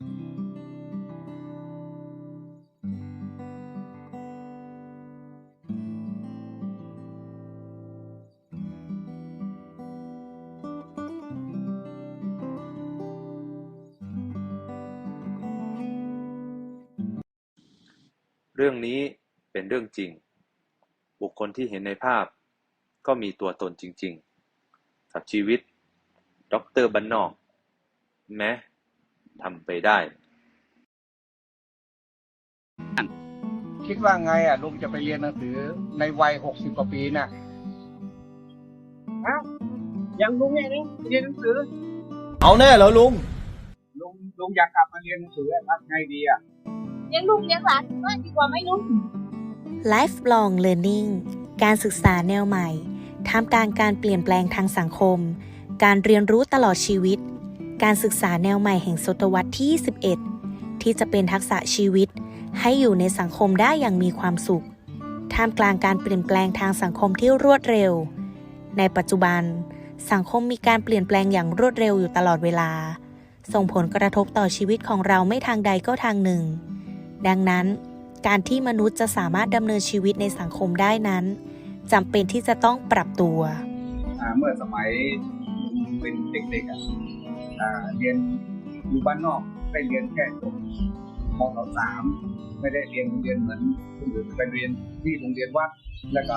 เรื่องนี้เป็นเรื่องจริง บุคคลที่เห็นในภาพ ก็มีตัวตนจริงๆ กับชีวิตด็อกเตอร์บ้านนอก แม้ ทำไปได้ คิดว่าไงอะลุงจะไปเรียนหนังสือในวัยหกสิบกว่าปีน่ะยังลุงเนี่ยนะเรียนหนังสือ เอาแน่เหรอลุง ลุงลุงอยากกลับมาเรียนหนังสือทำไงดีอะเลี้ยงลูกเลี้ยงหลานก็ดีกว่าไหมลุง Lifelong Learning การศึกษาแนวใหม่ ท่ามกลางการเปลี่ยนแปลงทางสังคม การเรียนรู้ตลอดชีวิต การศึกษาแนวใหม่แห่งศตวรรษที่ 21 ที่จะเป็นทักษะชีวิต ให้อยู่ในสังคมได้อย่างมีความสุข ท่ามกลางการเปลี่ยนแปลงทางสังคมที่รวดเร็ว ในปัจจุบัน สังคมมีการเปลี่ยนแปลงอย่างรวดเร็วอยู่ตลอดเวลา ส่งผลกระทบต่อชีวิตของเราไม่ทางใดก็ทางหนึ่ง ดังนั้น การที่มนุษย์จะสามารถดำเนินชีวิตในสังคมได้นั้นจำเป็นที่จะต้องปรับตัว เมื่อสมัยเป็นเด็กๆ เรียนอยู่บ้านนอกได้เรียนแค่จบมศสามไม่ได้เรียนโรงเรียนเหมือนคนอื่นไปเรียนที่โรงเรียนวัดแล้วก็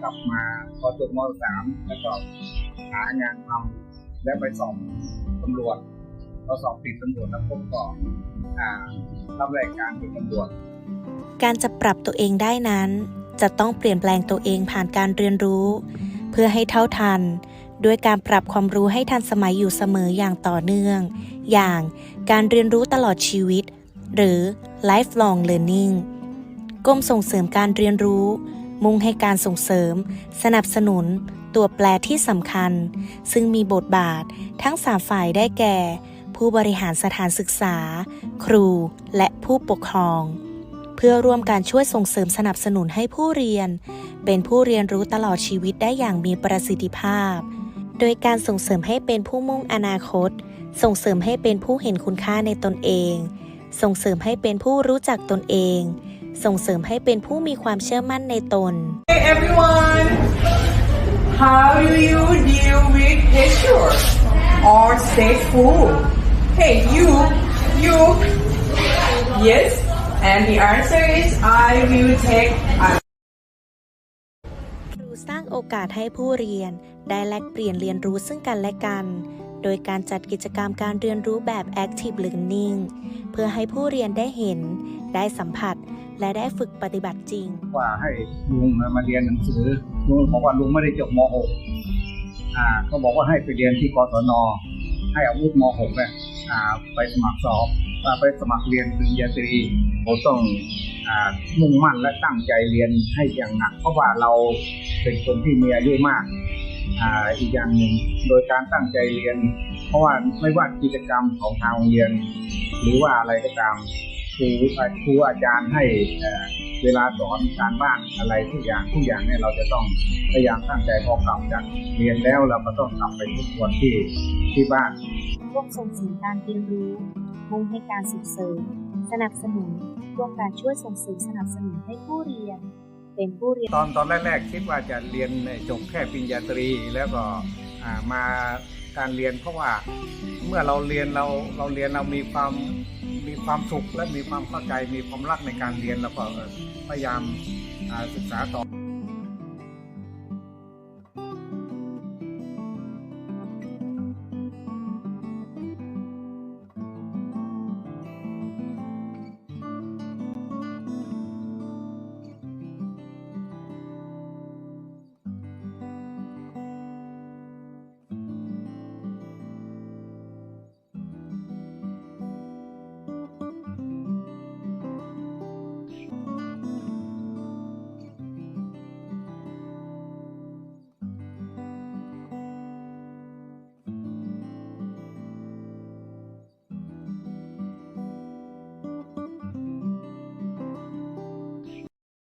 กลับมาพอจบมสามแล้วก็หางานทำแล้วไปสอบตำรวจพอสอบติดตำรวจแล้วผมก็อ่ารับรายการเป็นตำรวจการจะปรับตัวเองได้นั้น จะต้องเปลี่ยนแปลงตัวเองผ่านการเรียนรู้ เพื่อให้เท่าทัน ด้วยการปรับความรู้ให้ทันสมัยอยู่เสมออย่างต่อเนื่อง อย่างการเรียนรู้ตลอดชีวิต หรือ lifelong learning กรมส่งเสริมการเรียนรู้ มุ่งให้การส่งเสริม สนับสนุน ตัวแปรที่สำคัญ ซึ่งมีบทบาททั้งสามฝ่ายได้แก่ ผู้บริหารสถานศึกษา ครู และผู้ปกครอง เพื่อร่วมการช่วยส่งเสริมสนับสนุนให้ผู้เรียน เป็นผู้เรียนรู้ตลอดชีวิตได้อย่างมีประสิทธิภาพ โดยการส่งเสริมให้เป็นผู้มุ่งอนาคต ส่งเสริมให้เป็นผู้เห็นคุณค่าในตนเอง ส่งเสริมให้เป็นผู้รู้จักตนเอง ส่งเสริมให้เป็นผู้มีความเชื่อมั่นในตน Hey everyone how do you deal with pressure or stay full Hey you you yes and the answer is I will take a รูสร้างโอกาสให้ผู้เรียน ได้แลกเปลี่ยนเรียนรู้ซึ่งกันและกัน โดยการจัดกิจกรรมการเรียนรู้แบบ Active Learning เพื่อให้ผู้เรียนได้เห็น ได้สัมผัส และได้ฝึกปฏิบัติจริงว่าให้ลุงมาเรียนหนังสือลุงบอกว่าลุงไม่ได้จบม .6 อ่าเขาบอกว่าให้ไปเรียนที่กศนให้อาวุธม .6 เนี่ยอ่าไปสมัครสอบ อ่าไปสมัครเรียนปริญญาตรีผมต้องอมุ่งมั่นและตั้งใจเรียนให้อย่างหนัก เพราะว่าเราเป็นคนที่มีอายุมากออีกอย่างหนึ่งโดยการตั้งใจเรียน เพราะว่าไม่ว่ากิจกรรมของทางโรงเรียน หรือว่าอะไรก็ตามครูครูอาจารย์ให้เวลาสอนการบ้านอะไรทุกอย่างทุกอย่างเนี่ยเราจะต้องพยายามตั้งใจพอกลับจากเรียนแล้วเราก็ต้องกลับไปทบทวนที่ที่บ้านร่วมส่งเสริมการเรียนรู้ มุ่งให้การส่งเสริม สนับสนุนร่วมการช่วยส่งเสริมสนับสนุนให้ผู้เรียน เป็นผู้เรียน ตอนตอนแรกๆคิดว่าจะเรียนจบแค่ปริญญาตรีแล้วก็มาการเรียนเพราะว่าเมื่อเราเรียนเราเราเรียนเรามีความมีความสุขและมีความเข้าใจมีความรักในการเรียนแล้วก็พยายามศึกษาต่อ